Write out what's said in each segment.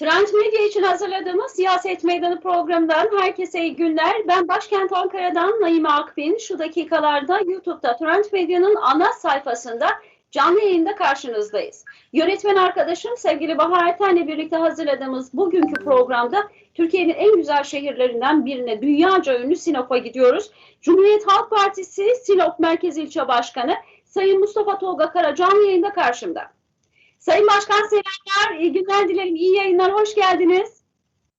Trend Medya için hazırladığımız Siyaset Meydanı programından herkese iyi günler. Ben başkent Ankara'dan Naime Akbin. Şu dakikalarda YouTube'da Trend Medya'nın ana sayfasında canlı yayında karşınızdayız. Yönetmen arkadaşım sevgili Bahar Erten'le birlikte hazırladığımız bugünkü programda Türkiye'nin en güzel şehirlerinden birine dünyaca ünlü Sinop'a gidiyoruz. Cumhuriyet Halk Partisi Sinop Merkez İlçe Başkanı Sayın Mustafa Tolga Kara canlı yayında karşımda. Sayın Başkan selamlar, iyi günler dilerim, iyi yayınlar, hoş geldiniz.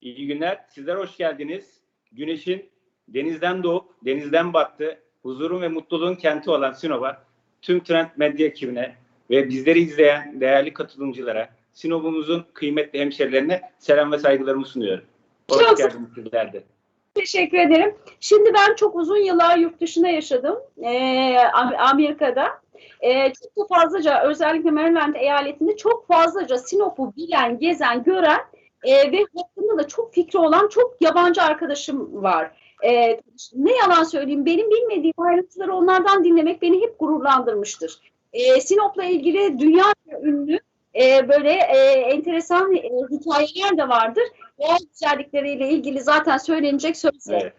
İyi günler. Sizler hoş geldiniz. Güneşin denizden doğup denizden battı, huzurun ve mutluluğun kenti olan Sinop'a, tüm Trend Medya ekibine ve bizleri izleyen değerli katılımcılara, Sinop'umuzun kıymetli hemşerilerine selam ve saygılarımı sunuyorum. Hoş Çok- geldiniz sizler de. Teşekkür ederim. Şimdi ben çok uzun yıllar yurt dışında yaşadım, ee, Am- Amerika'da. Ee, çok da fazlaca, özellikle Maryland eyaletinde çok fazlaca Sinop'u bilen, gezen, gören e, ve hakkında da çok fikri olan çok yabancı arkadaşım var. Ee, ne yalan söyleyeyim, benim bilmediğim ayrıntıları onlardan dinlemek beni hep gururlandırmıştır. Ee, Sinop'la ilgili dünya ünlü e, böyle e, enteresan e, hikayeler de vardır. Doğal güzellikleriyle ilgili zaten söylenecek sözler. Evet.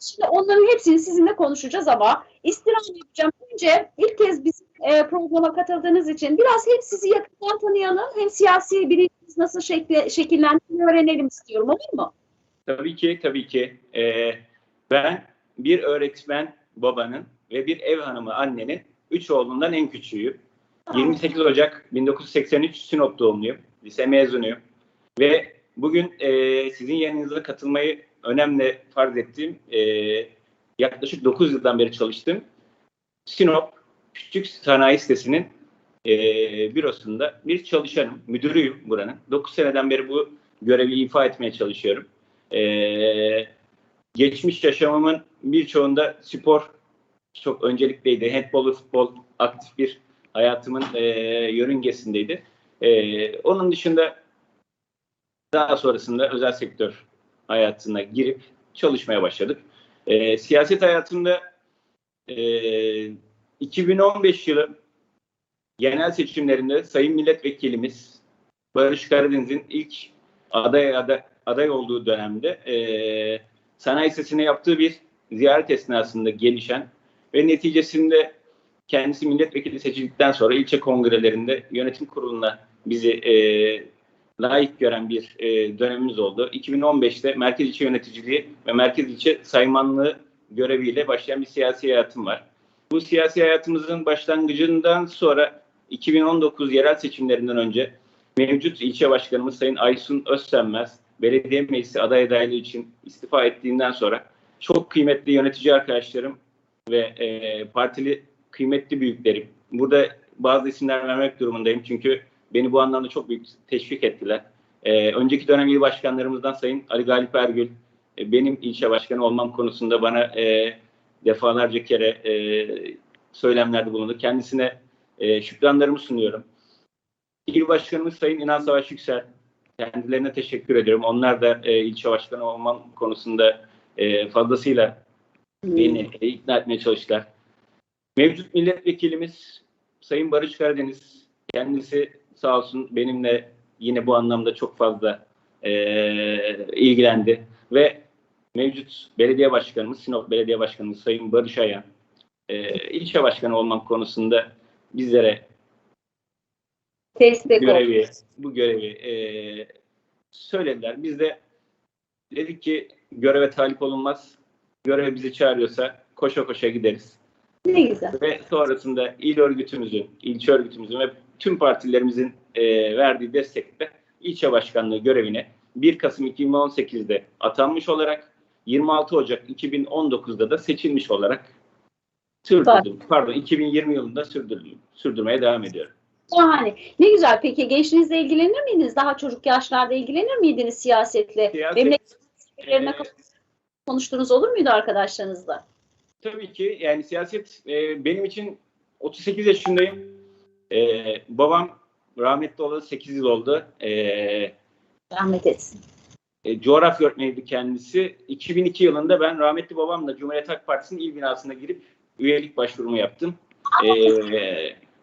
Şimdi onların hepsini sizinle konuşacağız ama istirham edeceğim. Önce ilk kez bizim e, programa katıldığınız için biraz hem sizi yakından tanıyalım hem siyasi bilinciniz nasıl şekli, şekillendiğini öğrenelim istiyorum. Olur mu? Tabii ki, tabii ki. Ee, ben bir öğretmen babanın ve bir ev hanımı annenin üç oğlundan en küçüğüyüm. 28 Ocak 1983 Sinop doğumluyum. Lise mezunuyum. Ve bugün e, sizin yanınıza katılmayı önemli farz ettiğim e, yaklaşık 9 yıldan beri çalıştım. Sinop Küçük Sanayi Sitesi'nin e, bürosunda bir çalışanım, müdürüyüm buranın. 9 seneden beri bu görevi ifa etmeye çalışıyorum. E, geçmiş yaşamımın birçoğunda spor çok öncelikliydi. Handball ve futbol aktif bir hayatımın e, yörüngesindeydi. E, onun dışında daha sonrasında özel sektör hayatına girip çalışmaya başladık. E, siyaset hayatımda e, 2015 yılı genel seçimlerinde Sayın Milletvekilimiz Barış Karadeniz'in ilk aday aday, aday olduğu dönemde e, sanayi sitesine yaptığı bir ziyaret esnasında gelişen ve neticesinde kendisi milletvekili seçildikten sonra ilçe kongrelerinde yönetim kuruluna bizi e, layık gören bir e, dönemimiz oldu. 2015'te merkez ilçe yöneticiliği ve merkez ilçe saymanlığı göreviyle başlayan bir siyasi hayatım var. Bu siyasi hayatımızın başlangıcından sonra 2019 yerel seçimlerinden önce mevcut ilçe başkanımız Sayın Aysun Özsenmez belediye meclisi aday adaylığı için istifa ettiğinden sonra çok kıymetli yönetici arkadaşlarım ve e, partili kıymetli büyüklerim. Burada bazı isimler vermek durumundayım çünkü beni bu anlamda çok büyük teşvik ettiler. E, önceki dönem il başkanlarımızdan Sayın Ali Galip Ergül e, benim ilçe başkanı olmam konusunda bana e, defalarca kere e, söylemlerde bulundu. Kendisine e, şükranlarımı sunuyorum. İl başkanımız Sayın İnan Savaş Yüksel. Kendilerine teşekkür ediyorum. Onlar da e, ilçe başkanı olmam konusunda e, fazlasıyla beni e, ikna etmeye çalıştılar. Mevcut milletvekilimiz Sayın Barış Karadeniz kendisi sağ olsun benimle yine bu anlamda çok fazla e, ilgilendi ve mevcut belediye başkanımız Sinop Belediye Başkanımız Sayın Barış Ayan e, ilçe başkanı olmam konusunda bizlere Destek görevi bu görevi e, söylediler. Biz de dedik ki göreve talip olunmaz. Görev bizi çağırıyorsa koşa koşa gideriz. Ne güzel. Ve sonrasında il örgütümüzün, ilçe örgütümüzün ve tüm partilerimizin e, verdiği destekle ilçe başkanlığı görevine 1 Kasım 2018'de atanmış olarak 26 Ocak 2019'da da seçilmiş olarak sürdürdüm. Pardon 2020 yılında sürdürdüm. Sürdürmeye devam ediyorum. Şahane. Ne güzel. Peki gençliğinizle ilgilenir miydiniz? Daha çocuk yaşlarda ilgilenir miydiniz siyasetle? Siyaset, Memleket e, konuştuğunuz olur muydu arkadaşlarınızla? Tabii ki yani siyaset e, benim için 38 yaşındayım. E, babam rahmetli olalı 8 yıl oldu. E, Rahmet etsin. e, coğrafya öğretmeniydi kendisi. 2002 yılında ben rahmetli babamla Cumhuriyet Halk Partisi'nin il binasına girip üyelik başvurumu yaptım. E,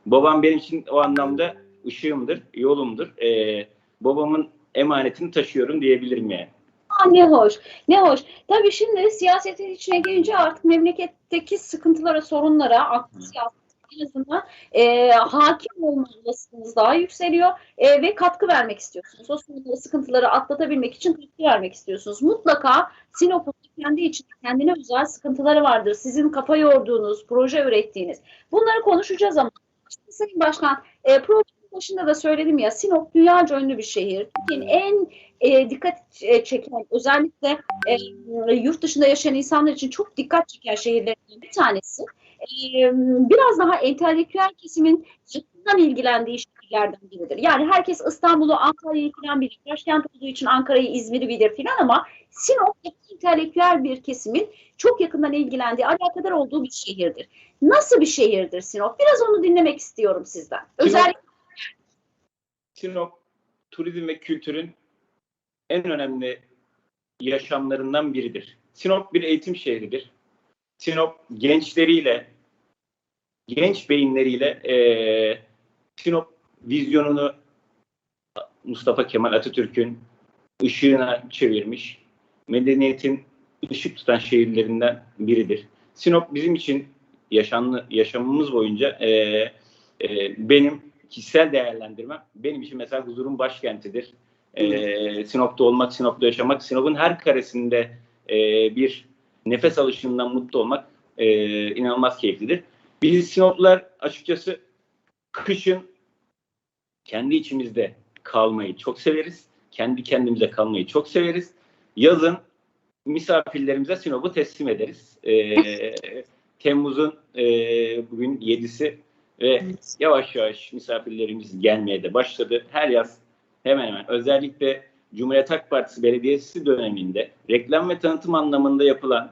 babam benim için o anlamda ışığımdır, yolumdur. E, babamın emanetini taşıyorum diyebilirim yani. Aa, ne hoş, ne hoş. Tabii şimdi siyasetin içine girince artık memleketteki sıkıntılara, sorunlara, aklı siyaset en azından e, hakim olma olasılığınız daha yükseliyor e, ve katkı vermek istiyorsunuz. O sorunları, sıkıntıları atlatabilmek için katkı vermek istiyorsunuz. Mutlaka Sinop'un kendi içinde kendine özel sıkıntıları vardır. Sizin kafa yorduğunuz, proje ürettiğiniz. Bunları konuşacağız ama işte Sayın Başkan, e, programın başında da söyledim ya Sinop dünyaca ünlü bir şehir. Türkiye'nin en e, dikkat e, çeken özellikle e, yurt dışında yaşayan insanlar için çok dikkat çeken şehirlerden bir tanesi. E, biraz daha entelektüel kesimin yakından ilgilendiği şehirlerden biridir. Yani herkes İstanbul'u, Ankara'yı falan bilir. Başkent olduğu için Ankara'yı, İzmir'i bilir filan ama Sinop entelektüel bir kesimin çok yakından ilgilendiği, alakadar olduğu bir şehirdir. Nasıl bir şehirdir Sinop? Biraz onu dinlemek istiyorum sizden. Özellikle Sinop turizm ve kültürün en önemli yaşamlarından biridir. Sinop bir eğitim şehridir. Sinop gençleriyle, genç beyinleriyle eee Sinop vizyonunu Mustafa Kemal Atatürk'ün ışığına çevirmiş, medeniyetin ışık tutan şehirlerinden biridir. Sinop bizim için yaşamlı, yaşamımız boyunca eee, eee, benim kişisel değerlendirmem, benim için mesela huzurun başkentidir. Eee, Sinop'ta olmak, Sinop'ta yaşamak, Sinop'un her karesinde eee, bir nefes alışından mutlu olmak eee, inanılmaz keyiflidir. Biz Sinoplular açıkçası kışın kendi içimizde kalmayı çok severiz. Kendi kendimize kalmayı çok severiz. Yazın misafirlerimize Sinop'u teslim ederiz. Ee, Temmuz'un e, bugün 7'si ve yavaş yavaş misafirlerimiz gelmeye de başladı. Her yaz hemen hemen özellikle Cumhuriyet Halk Partisi Belediyesi döneminde reklam ve tanıtım anlamında yapılan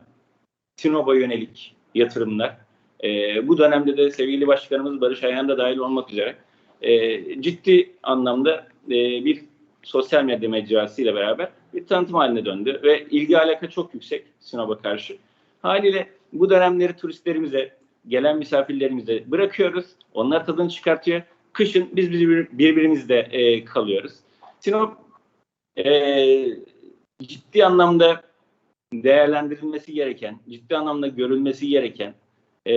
Sinop'a yönelik yatırımlar e, bu dönemde de sevgili başkanımız Barış Ayhan da dahil olmak üzere e, ciddi anlamda e, bir sosyal medya mecrası beraber bir tanıtım haline döndü ve ilgi alaka çok yüksek Sinop'a karşı. Haliyle bu dönemleri turistlerimize, gelen misafirlerimize bırakıyoruz. Onlar tadını çıkartıyor. Kışın biz birbir, birbirimizle e, kalıyoruz. Sinop e, ciddi anlamda değerlendirilmesi gereken, ciddi anlamda görülmesi gereken e,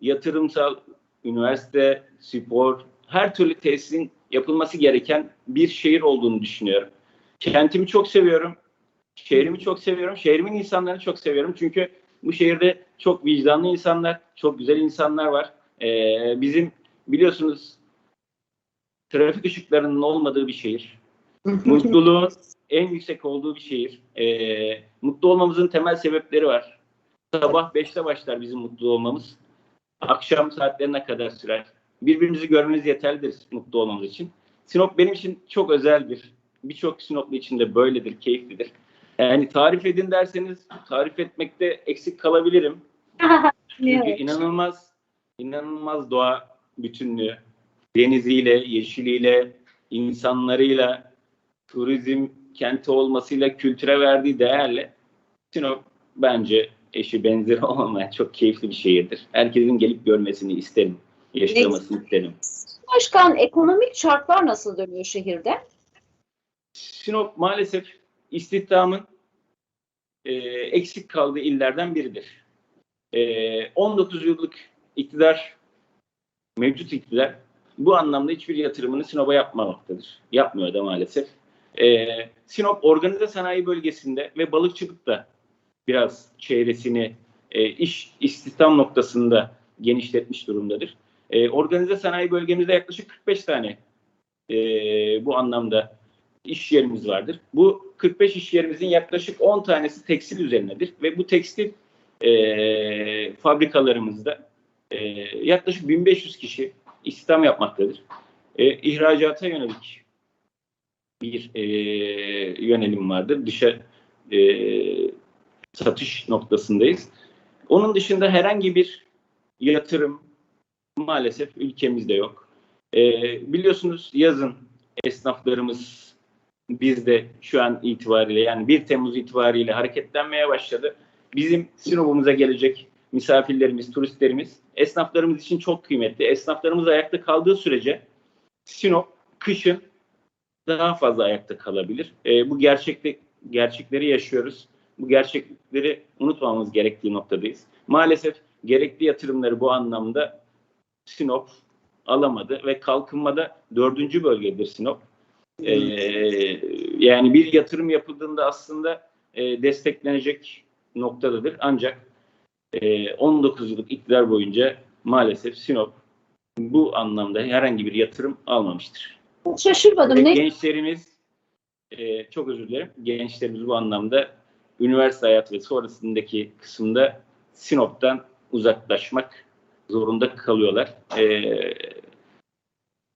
yatırımsal, üniversite, spor, her türlü tesisin yapılması gereken bir şehir olduğunu düşünüyorum. Kentimi çok seviyorum. Şehrimi çok seviyorum. Şehrimin insanlarını çok seviyorum. Çünkü bu şehirde çok vicdanlı insanlar, çok güzel insanlar var. Ee, bizim biliyorsunuz trafik ışıklarının olmadığı bir şehir. Mutluluğun en yüksek olduğu bir şehir. Ee, mutlu olmamızın temel sebepleri var. Sabah 5'te başlar bizim mutlu olmamız. Akşam saatlerine kadar sürer. Birbirimizi görmeniz yeterlidir mutlu olmamız için. Sinop benim için çok özeldir. Birçok Sinoplu için de böyledir, keyiflidir. Yani tarif edin derseniz tarif etmekte eksik kalabilirim. Çünkü Evet. inanılmaz, inanılmaz doğa bütünlüğü. Deniziyle, yeşiliyle, insanlarıyla, turizm kenti olmasıyla, kültüre verdiği değerle Sinop bence eşi benzeri olmayan çok keyifli bir şehirdir. Herkesin gelip görmesini isterim, yaşamasını isterim. Başkan ekonomik şartlar nasıl dönüyor şehirde? Sinop maalesef istihdamın e, eksik kaldığı illerden biridir. E, 19 yıllık iktidar, mevcut iktidar bu anlamda hiçbir yatırımını Sinop'a yapmamaktadır. Yapmıyor da maalesef. E, Sinop organize sanayi bölgesinde ve balıkçılıkta biraz çevresini e, iş istihdam noktasında genişletmiş durumdadır. E, organize sanayi bölgemizde yaklaşık 45 tane e, bu anlamda iş yerimiz vardır. Bu 45 iş yerimizin yaklaşık 10 tanesi tekstil üzerinedir ve bu tekstil e, fabrikalarımızda e, yaklaşık 1500 kişi istihdam yapmaktadır. E, ihracata yönelik bir e, yönelim vardır. Dışa e, satış noktasındayız. Onun dışında herhangi bir yatırım maalesef ülkemizde yok. E, biliyorsunuz yazın esnaflarımız bizde şu an itibariyle yani 1 Temmuz itibariyle hareketlenmeye başladı. Bizim Sinop'umuza gelecek misafirlerimiz, turistlerimiz esnaflarımız için çok kıymetli. Esnaflarımız ayakta kaldığı sürece Sinop kışın daha fazla ayakta kalabilir. E, bu gerçeklik gerçekleri yaşıyoruz. Bu gerçekleri unutmamamız gerektiği noktadayız. Maalesef gerekli yatırımları bu anlamda Sinop alamadı ve kalkınmada dördüncü bölgedir Sinop. E, yani bir yatırım yapıldığında aslında e, desteklenecek noktadadır. Ancak e, 19 yıllık iktidar boyunca maalesef Sinop bu anlamda herhangi bir yatırım almamıştır. Şaşırmadım. Ve Ne? gençlerimiz e, çok özür dilerim. Gençlerimiz bu anlamda üniversite hayatı ve sonrasındaki kısımda Sinop'tan uzaklaşmak zorunda kalıyorlar. E,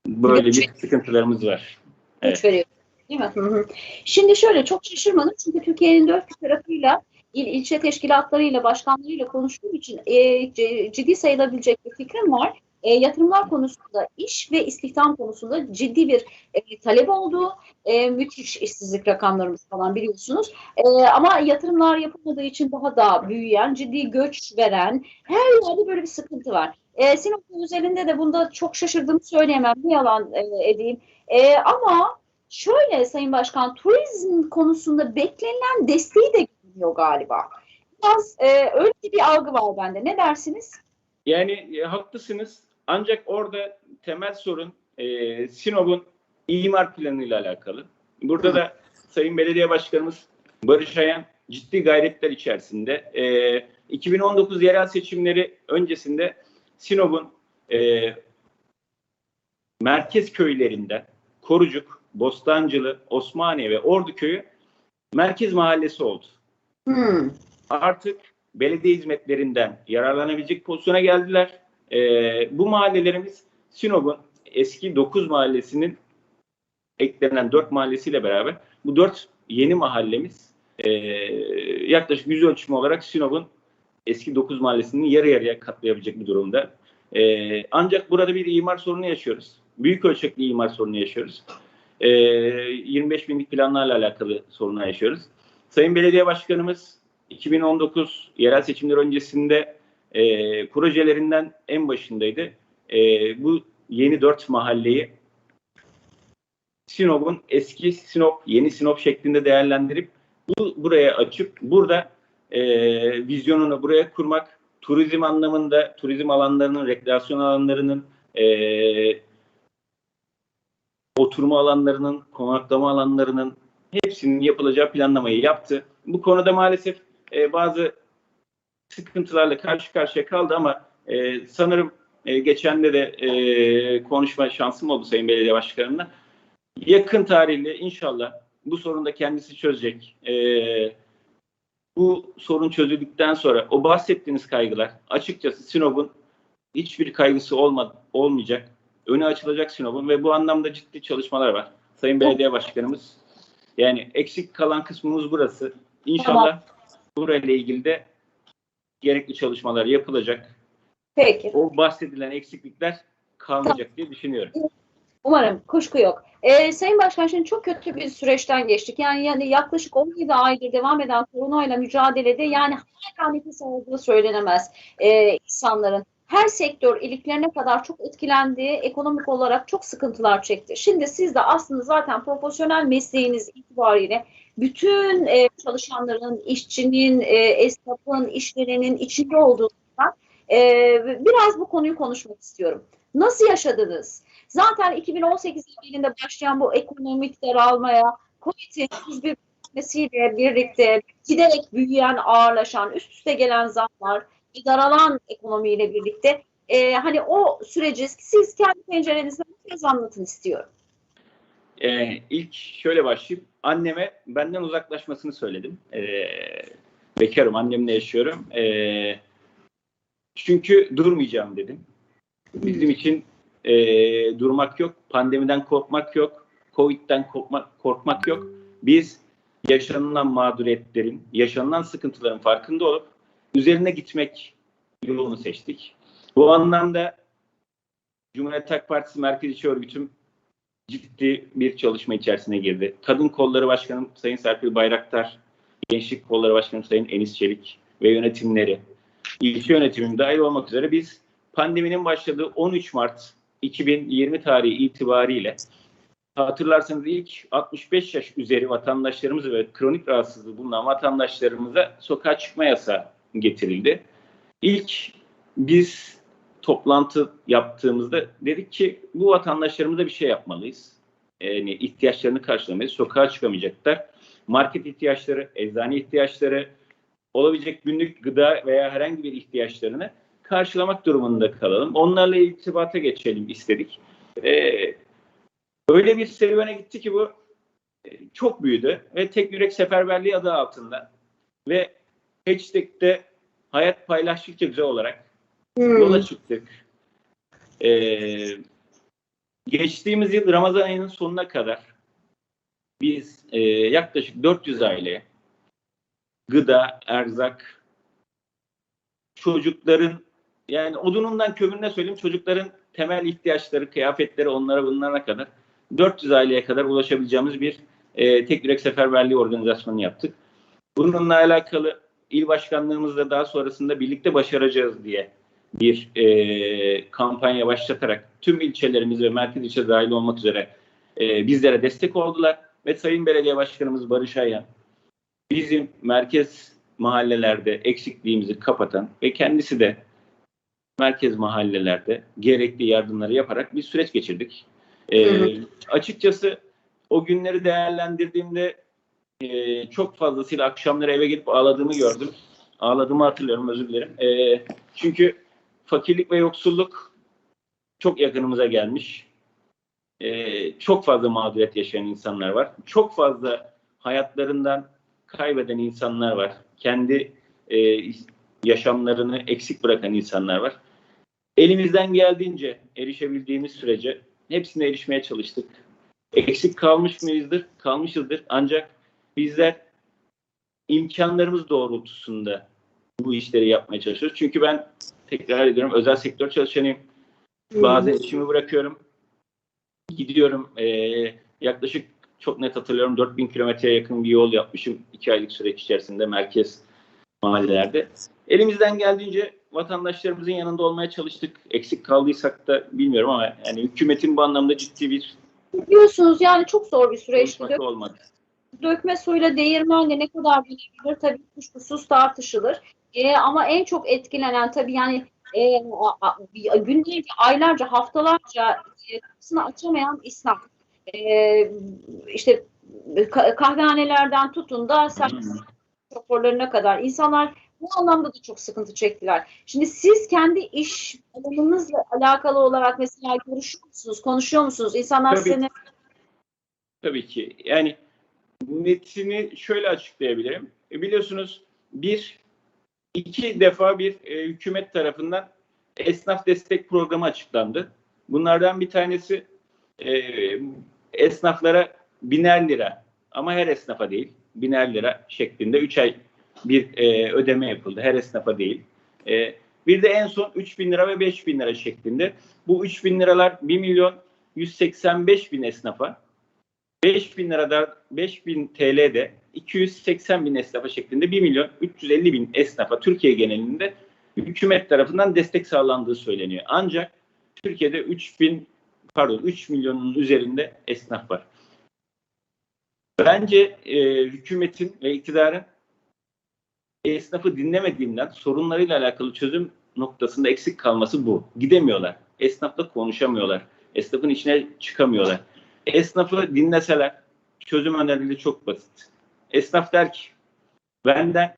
böyle bir sıkıntılarımız var. Evet. veriyor. Değil mi? Hı hı. Şimdi şöyle çok şaşırmadım çünkü Türkiye'nin dört bir tarafıyla il, ilçe teşkilatlarıyla, başkanlarıyla konuştuğum için e, ciddi sayılabilecek bir fikrim var. E, yatırımlar konusunda, iş ve istihdam konusunda ciddi bir e, talep olduğu, e, müthiş işsizlik rakamlarımız falan biliyorsunuz. E, ama yatırımlar yapılmadığı için daha da büyüyen, ciddi göç veren, her yerde böyle bir sıkıntı var. E, Sinop'un üzerinde de bunda çok şaşırdığımı söyleyemem, ne yalan e, edeyim. E, ama şöyle Sayın Başkan, turizm konusunda beklenilen desteği de görünüyor galiba. Biraz e, öyle bir algı var bende. Ne dersiniz? Yani e, haklısınız. Ancak orada temel sorun e, Sinop'un imar planıyla alakalı. Burada da Sayın Belediye Başkanımız Barış Ayan ciddi gayretler içerisinde. E, 2019 yerel seçimleri öncesinde Sinop'un e, merkez köylerinden Korucuk, Bostancılı, Osmaniye ve Ordu köyü merkez mahallesi oldu. Hmm. Artık belediye hizmetlerinden yararlanabilecek pozisyona geldiler. Ee, bu mahallelerimiz Sinop'un eski 9 mahallesinin eklenen 4 mahallesiyle beraber bu 4 yeni mahallemiz e, yaklaşık yüz ölçümü olarak Sinop'un eski 9 mahallesinin yarı yarıya katlayabilecek bir durumda. E, ancak burada bir imar sorunu yaşıyoruz. Büyük ölçekli imar sorunu yaşıyoruz. E, 25 binlik planlarla alakalı sorunlar yaşıyoruz. Sayın Belediye Başkanımız 2019 yerel seçimler öncesinde e, projelerinden en başındaydı. E, bu yeni dört mahalleyi Sinop'un eski Sinop, yeni Sinop şeklinde değerlendirip bu buraya açıp burada e, vizyonunu buraya kurmak, turizm anlamında turizm alanlarının, rekreasyon alanlarının, e, oturma alanlarının, konaklama alanlarının hepsinin yapılacağı planlamayı yaptı. Bu konuda maalesef e, bazı sıkıntılarla karşı karşıya kaldı ama e, sanırım e, geçen de e, konuşma şansım oldu Sayın Belediye Başkanımla. Yakın tarihli inşallah bu sorunu da kendisi çözecek. E, bu sorun çözüldükten sonra o bahsettiğiniz kaygılar açıkçası Sinop'un hiçbir kaygısı olma, olmayacak. Önü açılacak Sinop'un ve bu anlamda ciddi çalışmalar var. Sayın Belediye Başkanımız yani eksik kalan kısmımız burası. İnşallah burayla ilgili de gerekli çalışmalar yapılacak. Peki. O bahsedilen eksiklikler kalmayacak diye düşünüyorum. Umarım kuşku yok. Ee, Sayın Başkan şimdi çok kötü bir süreçten geçtik. Yani, yani yaklaşık 17 aydır devam eden koronayla mücadelede yani hala nefes aldığı söylenemez ee, insanların. Her sektör iliklerine kadar çok etkilendi. Ekonomik olarak çok sıkıntılar çekti. Şimdi siz de aslında zaten profesyonel mesleğiniz itibariyle bütün e, çalışanların, işçinin, e, esnafın, işverenin içinde olduğundan e, biraz bu konuyu konuşmak istiyorum. Nasıl yaşadınız? Zaten 2018 yılında başlayan bu ekonomik daralmaya, COVID'in 31 etmesiyle birlikte giderek büyüyen, ağırlaşan, üst üste gelen zamlar, bir daralan ekonomiyle birlikte e, hani o süreci siz kendi pencerenizden biraz anlatın istiyorum. Ee, ilk şöyle başlayıp anneme benden uzaklaşmasını söyledim. Ee, bekarım, annemle yaşıyorum. Ee, çünkü durmayacağım dedim. Bizim için e, durmak yok, pandemiden korkmak yok, Covid'den korkmak, korkmak yok. Biz yaşanılan mağduriyetlerin, yaşanılan sıkıntıların farkında olup üzerine gitmek yolunu seçtik. Bu anlamda Cumhuriyet Halk Partisi Merkez İçi Örgütüm ciddi bir çalışma içerisine girdi. Kadın Kolları Başkanım Sayın Serpil Bayraktar, Gençlik Kolları Başkanım Sayın Enis Çelik ve yönetimleri, ilçe yönetimim dahil olmak üzere biz pandeminin başladığı 13 Mart 2020 tarihi itibariyle hatırlarsanız ilk 65 yaş üzeri vatandaşlarımız ve kronik rahatsızlığı bulunan vatandaşlarımıza sokağa çıkma yasağı getirildi. İlk biz toplantı yaptığımızda dedik ki bu vatandaşlarımıza bir şey yapmalıyız. Yani ihtiyaçlarını karşılamayız. Sokağa çıkamayacaklar. Market ihtiyaçları, eczane ihtiyaçları, olabilecek günlük gıda veya herhangi bir ihtiyaçlarını karşılamak durumunda kalalım. Onlarla irtibata geçelim istedik. Ee, öyle bir serüvene gitti ki bu e, çok büyüdü ve tek yürek seferberliği adı altında ve hashtag'te hayat paylaştıkça güzel olarak Hmm. yola çıktık. Ee, geçtiğimiz yıl Ramazan ayının sonuna kadar biz e, yaklaşık 400 aileye gıda, erzak, çocukların yani odunundan kömürüne söyleyeyim çocukların temel ihtiyaçları, kıyafetleri onlara bunlara kadar 400 aileye kadar ulaşabileceğimiz bir e, tek yürek seferberliği organizasyonu yaptık. Bununla alakalı il başkanlığımızla daha sonrasında birlikte başaracağız diye bir e, kampanya başlatarak tüm ilçelerimiz ve merkez ilçe dahil olmak üzere e, bizlere destek oldular ve Sayın Belediye Başkanımız Barış Ayhan bizim merkez mahallelerde eksikliğimizi kapatan ve kendisi de merkez mahallelerde gerekli yardımları yaparak bir süreç geçirdik. E, açıkçası o günleri değerlendirdiğimde e, çok fazlasıyla akşamları eve gelip ağladığımı gördüm. Ağladığımı hatırlıyorum özür dilerim. E, çünkü fakirlik ve yoksulluk çok yakınımıza gelmiş. E, çok fazla mağduriyet yaşayan insanlar var. Çok fazla hayatlarından kaybeden insanlar var. Kendi e, yaşamlarını eksik bırakan insanlar var. Elimizden geldiğince erişebildiğimiz sürece hepsine erişmeye çalıştık. Eksik kalmış mıyızdır? Kalmışızdır. Ancak bizler imkanlarımız doğrultusunda bu işleri yapmaya çalışıyoruz. Çünkü ben tekrar ediyorum özel sektör çalışanıyım. Bazen işimi bırakıyorum. Gidiyorum. Ee, yaklaşık çok net hatırlıyorum 4000 kilometreye yakın bir yol yapmışım. iki aylık süreç içerisinde merkez mahallelerde. Elimizden geldiğince vatandaşlarımızın yanında olmaya çalıştık. Eksik kaldıysak da bilmiyorum ama yani hükümetin bu anlamda ciddi bir Biliyorsunuz yani çok zor bir süreçti. konuşması olmadı. dökme suyla değirmenle ne kadar binebilir tabii kuşkusuz tartışılır. E, ama en çok etkilenen tabii yani e, günlerce, aylarca, haftalarca e, kapısını açamayan esnaf. E, işte ka- kahvehanelerden tutun da servis şoförlerine kadar insanlar bu anlamda da çok sıkıntı çektiler. Şimdi siz kendi iş alanınızla alakalı olarak mesela görüşüyor musunuz, konuşuyor musunuz? İnsanlar Tabii. size ne- Tabii ki. Yani netini şöyle açıklayabilirim. E, biliyorsunuz bir, iki defa bir e, hükümet tarafından esnaf destek programı açıklandı. Bunlardan bir tanesi e, esnaflara biner lira ama her esnafa değil biner lira şeklinde 3 ay bir e, ödeme yapıldı. Her esnafa değil. E, bir de en son 3 bin lira ve 5 bin lira şeklinde. Bu 3 bin liralar 1 milyon 185 bin esnafa 5 bin lirada 5 bin TL'de 280 bin esnafa şeklinde 1 milyon 350 bin esnafa Türkiye genelinde hükümet tarafından destek sağlandığı söyleniyor. Ancak Türkiye'de 3 bin pardon 3 milyonun üzerinde esnaf var. Bence e, hükümetin ve iktidarın esnafı dinlemediğinden sorunlarıyla alakalı çözüm noktasında eksik kalması bu. Gidemiyorlar. Esnafla konuşamıyorlar. Esnafın içine çıkamıyorlar. Esnafı dinleseler çözüm önerileri çok basit. Esnaf der ki benden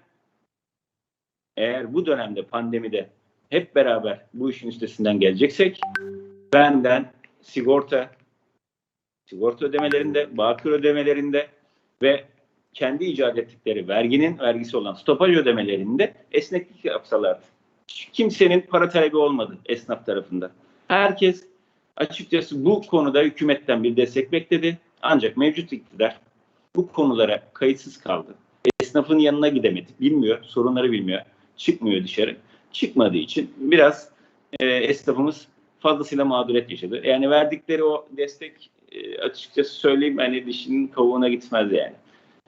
eğer bu dönemde pandemide hep beraber bu işin üstesinden geleceksek benden sigorta sigorta ödemelerinde, bakır ödemelerinde ve kendi icat ettikleri verginin vergisi olan stopaj ödemelerinde esneklik yapsalardı. Kimsenin para talebi olmadı esnaf tarafında. Herkes açıkçası bu konuda hükümetten bir destek bekledi. Ancak mevcut iktidar bu konulara kayıtsız kaldı. Esnafın yanına gidemedi. Bilmiyor, sorunları bilmiyor. Çıkmıyor dışarı. Çıkmadığı için biraz e, esnafımız fazlasıyla mağduriyet yaşadı. Yani verdikleri o destek e, açıkçası söyleyeyim hani dişinin kavuğuna gitmez yani.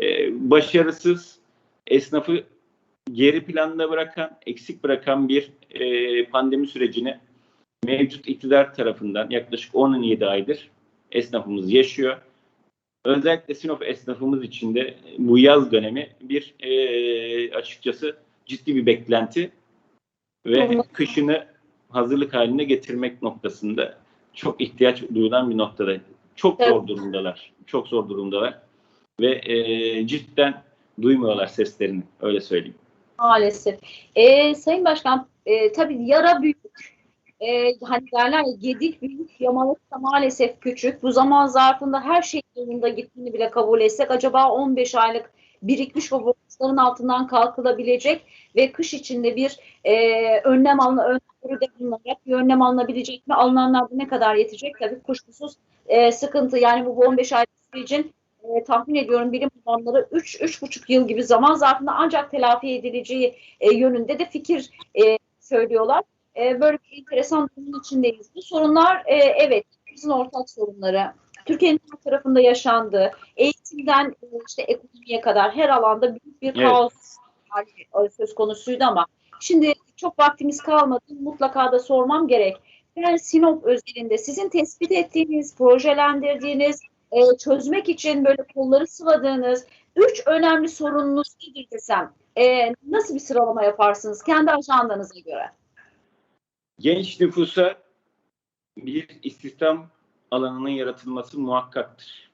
E, başarısız esnafı geri planda bırakan, eksik bırakan bir e, pandemi sürecini mevcut iktidar tarafından yaklaşık 17 aydır esnafımız yaşıyor. Özellikle Sinop esnafımız için de bu yaz dönemi bir e, açıkçası ciddi bir beklenti ve Doğru. kışını hazırlık haline getirmek noktasında çok ihtiyaç duyulan bir noktada. Çok Evet. zor durumdalar. Çok zor durumdalar. Ve e, cidden duymuyorlar seslerini. Öyle söyleyeyim. Maalesef. Ee, Sayın Başkan, e, tabii yara büyük. Ee, hani derler ya gedik büyük, yamalık da maalesef küçük. Bu zaman zarfında her şey yolunda gittiğini bile kabul etsek acaba 15 aylık birikmiş o borçların altından kalkılabilecek ve kış içinde bir e, önlem alına öngörüde bulunarak bir önlem alınabilecek mi? Alınanlar ne kadar yetecek? Tabii kuşkusuz e, sıkıntı. Yani bu 15 aylık sürecin e, tahmin ediyorum bilim adamları 3-3,5 yıl gibi zaman zarfında ancak telafi edileceği e, yönünde de fikir e, söylüyorlar. E, böyle bir enteresan durumun içindeyiz. Bu sorunlar e, evet bizim ortak sorunları. Türkiye'nin her tarafında yaşandı. Eğitimden e, işte ekonomiye kadar her alanda büyük bir Evet. kaos söz konusuydu ama şimdi çok vaktimiz kalmadı. Mutlaka da sormam gerek. Ben Sinop özelinde sizin tespit ettiğiniz, projelendirdiğiniz, e, çözmek için böyle kolları sıvadığınız üç önemli sorununuz nedir desem e, nasıl bir sıralama yaparsınız kendi ajandanıza göre? Genç nüfusa bir istihdam alanının yaratılması muhakkaktır.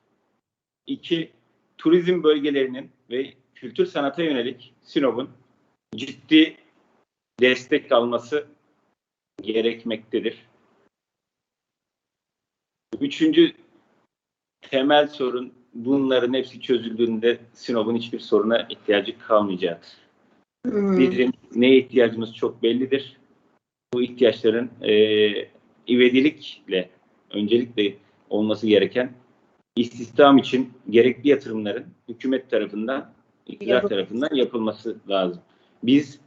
İki, turizm bölgelerinin ve kültür sanata yönelik Sinop'un ciddi destek alması gerekmektedir. Üçüncü temel sorun bunların hepsi çözüldüğünde Sinop'un hiçbir soruna ihtiyacı kalmayacaktır. Bizim neye ihtiyacımız çok bellidir. Bu ihtiyaçların e, ivedilikle öncelikle olması gereken istihdam için gerekli yatırımların hükümet tarafından, iktidar Yapıl- tarafından yapılması lazım. Biz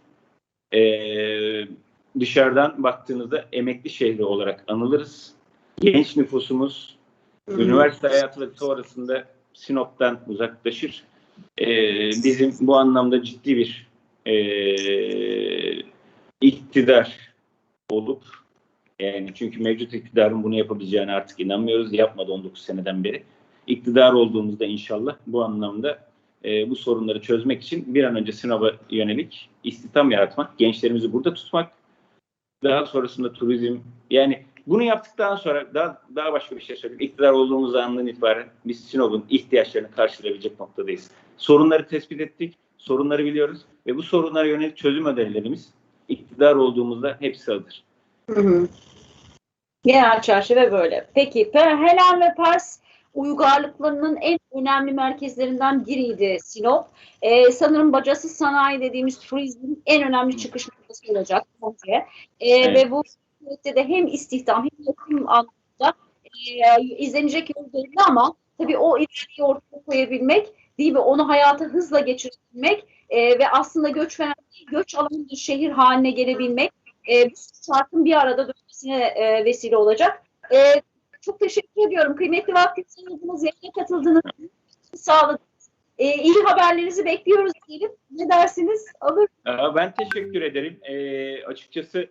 e, dışarıdan baktığınızda emekli şehri olarak anılırız. Genç nüfusumuz üniversite hayatı ve sonrasında Sinop'tan uzaklaşır. E, bizim bu anlamda ciddi bir e, iktidar olup yani çünkü mevcut iktidarın bunu yapabileceğine artık inanmıyoruz. Yapmadı 19 seneden beri. İktidar olduğumuzda inşallah bu anlamda e, bu sorunları çözmek için bir an önce Sinop'a yönelik istihdam yaratmak, gençlerimizi burada tutmak, daha sonrasında turizm yani bunu yaptıktan sonra daha daha başka bir şey söyleyeyim. İktidar olduğumuz andan itibaren biz Sinop'un ihtiyaçlarını karşılayabilecek noktadayız. Sorunları tespit ettik, sorunları biliyoruz ve bu sorunlara yönelik çözüm önerilerimiz iktidar olduğumuzda hepsi hazır. Hı hı. Genel çerçeve böyle. Peki Pe- Helen ve Pars uygarlıklarının en önemli merkezlerinden biriydi Sinop. Ee, sanırım bacasız sanayi dediğimiz turizmin en önemli çıkış noktası olacak bence. Ee, Evet. Ve bu süreçte de hem istihdam hem yatırım anlamında e, izlenecek yol belli ama tabii o ileriyi ortaya koyabilmek değil mi? Onu hayata hızla geçirebilmek e, ve aslında göç veren değil, göç alan bir şehir haline gelebilmek e, bu şartın bir arada dönmesine e, vesile olacak. E, çok teşekkür ediyorum. Kıymetli vaktinizi ayırdınız, yayına katıldınız, sağladınız. E, iyi haberlerinizi bekliyoruz diyelim. Ne dersiniz? Alır. Ben teşekkür ederim. Ee, açıkçası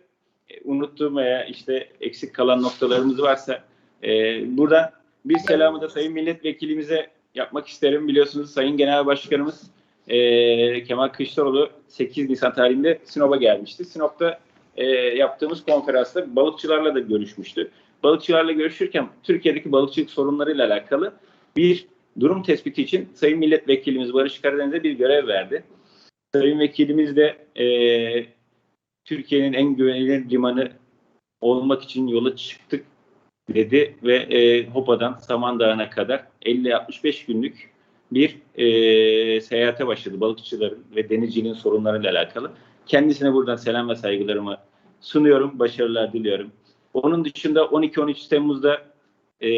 e, unuttuğum veya işte eksik kalan noktalarımız varsa e, buradan bir selamı da Sayın Milletvekilimize yapmak isterim. Biliyorsunuz Sayın Genel Başkanımız e, Kemal Kılıçdaroğlu 8 Nisan tarihinde Sinop'a gelmişti. Sinop'ta e, yaptığımız konferansta balıkçılarla da görüşmüştü. Balıkçılarla görüşürken Türkiye'deki balıkçılık sorunlarıyla alakalı bir durum tespiti için Sayın Milletvekilimiz Barış Karadeniz'e bir görev verdi. Sayın Vekilimiz de e, Türkiye'nin en güvenilir limanı olmak için yola çıktık dedi ve e, Hopa'dan Samandağ'a kadar 50-65 günlük bir e, seyahate başladı balıkçıların ve denizciliğin sorunlarıyla alakalı. Kendisine buradan selam ve saygılarımı sunuyorum, başarılar diliyorum. Onun dışında 12-13 Temmuz'da e,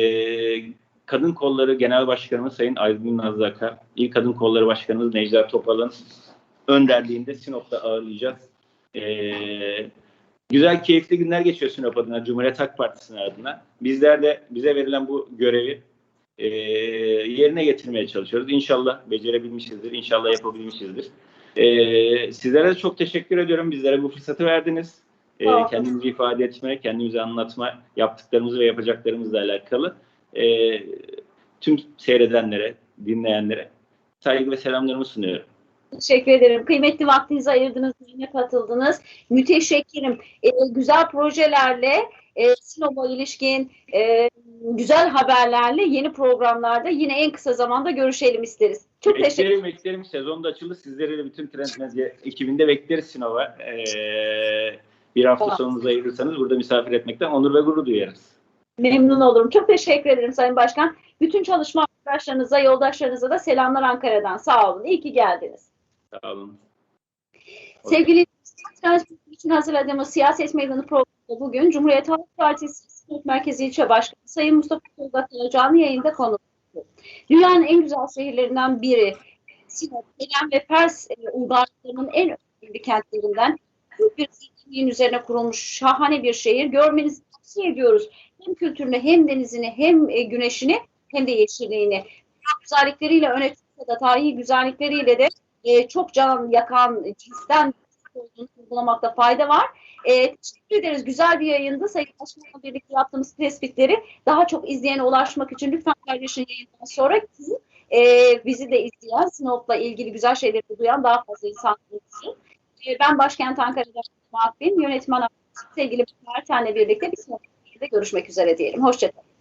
Kadın Kolları Genel Başkanımız Sayın Aydın Nazlıaka, İl Kadın Kolları Başkanımız Necla Topal'ın önderliğinde Sinop'ta ağırlayacağız. Ee, güzel, keyifli günler geçiyor Sinop adına, Cumhuriyet Halk Partisi'nin adına. Bizler de bize verilen bu görevi e, yerine getirmeye çalışıyoruz. İnşallah becerebilmişizdir, inşallah yapabilmişizdir. Ee, sizlere de çok teşekkür ediyorum. Bizlere bu fırsatı verdiniz. Olun. kendimizi ifade etme, kendimizi anlatma, yaptıklarımızı ve yapacaklarımızla alakalı. e, tüm seyredenlere, dinleyenlere saygı ve selamlarımı sunuyorum. Teşekkür ederim. Kıymetli vaktinizi ayırdınız, yayına katıldınız. Müteşekkirim. Ee, güzel projelerle, e, Sinop'a ilişkin e, güzel haberlerle yeni programlarda yine en kısa zamanda görüşelim isteriz. Çok teşekkür Beklerim beklerim. Sezon da açıldı. Sizleri de bütün Trend Medya ekibinde bekleriz Sinop'a. E, bir hafta Tamam. sonunuzu ayırırsanız burada misafir etmekten onur ve gurur duyarız. Memnun olurum. Çok teşekkür ederim Sayın Başkan. Bütün çalışma arkadaşlarınıza, yoldaşlarınıza da selamlar Ankara'dan. Sağ olun. İyi ki geldiniz. Sağ olun. Sevgili Transport için hazırladığımız siyaset meydanı programında bugün Cumhuriyet Halk Partisi Sinop Merkezi İlçe Başkanı Sayın Mustafa Tolga canlı yayında konu. Dünyanın en güzel şehirlerinden biri Sinop, Elen ve Pers e, uygarlıklarının en önemli kentlerinden büyük bir zenginliğin üzerine kurulmuş şahane bir şehir. Görmenizi tavsiye ediyoruz. Hem kültürünü hem denizini hem e, güneşini hem de yeşilliğini. Güzellikleriyle öne çıksa da tarihi güzellikleriyle de e, çok can yakan cinsten olduğunu vurgulamakta fayda var. E, teşekkür ederiz. Güzel bir yayındı. Sayın Başkan'la birlikte yaptığımız tespitleri daha çok izleyene ulaşmak için lütfen paylaşın yayından sonra ki e, bizi de izleyen, Sinop'la ilgili güzel şeyleri duyan daha fazla insan olsun. E, ben Başkent Ankara'da Mahfin, yönetmen sevgili Merten'le birlikte bir sonraki yayında görüşmek üzere diyelim. Hoşçakalın.